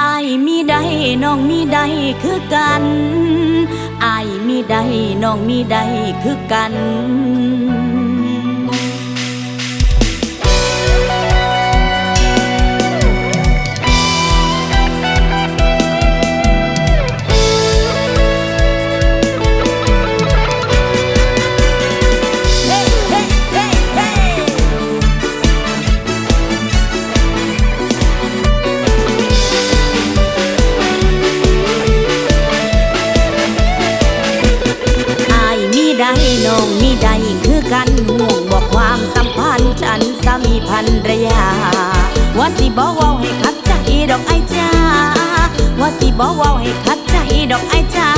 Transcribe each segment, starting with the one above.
อายมีใดน้องมีใดคือกันอายมีใดน้องมีใดคือกันามีพันรยา ว่าสิบอกว่าให้คัดใจดอกไอจ้า ว่าสิบอกว่าให้คัดใจดอกไอจ้า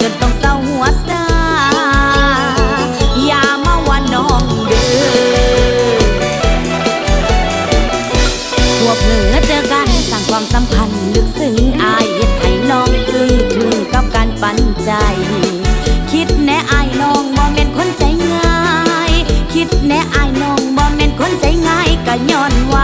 จนต้องเศร้าหัวซาอย่ามาว่าน้องเด้อพวกเหนือเจอกันสร้างความสัมพันธ์ลึกซึ้งอายเฮ็ดให้น้องตึงถึงกับการปันใจ คิดแน่อายน้องบ่แม่นคนใจง่าย คิดแน่อาย ยก็ย้อนว่า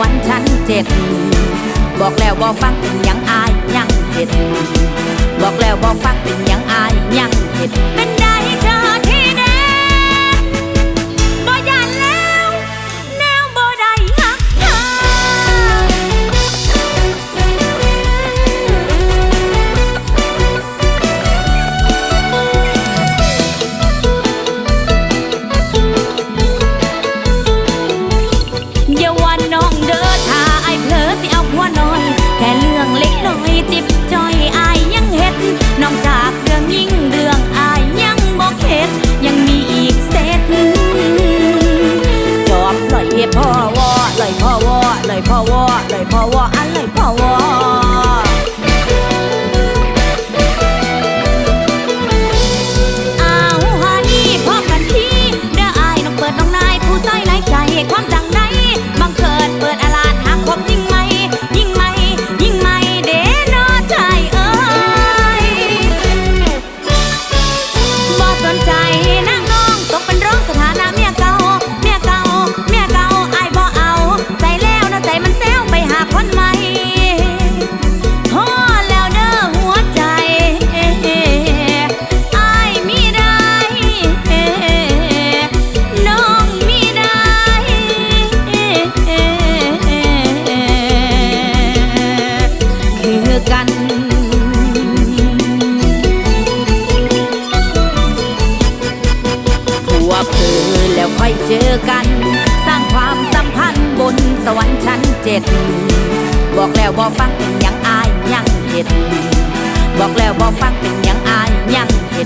วรรค์ชั้นเจ็ดบอกแล้วบอกฟังเป็นยังอาย รื่องเล็กน้อยจิบจอยอายยังเฮ็ดนอกจากเรื่องยิ่งเรื่องอายยังบอกเข็ดยังมีอีกเซตจอบลอยพ่อวอลอยพ่อวอลอยพ่อวอลอยพ่อวออันลอยพ่อ อกันพวกเธอแล้วค่อยเจอกัน สร้างความสัมพันธ์บนสวรรค์ชั้นเจ็ด บอกแล้วบอกฟังเป็นยังอายยังเห็ด บอกแล้วบอกฟังเป็นยังอายยังเห็ดเป็น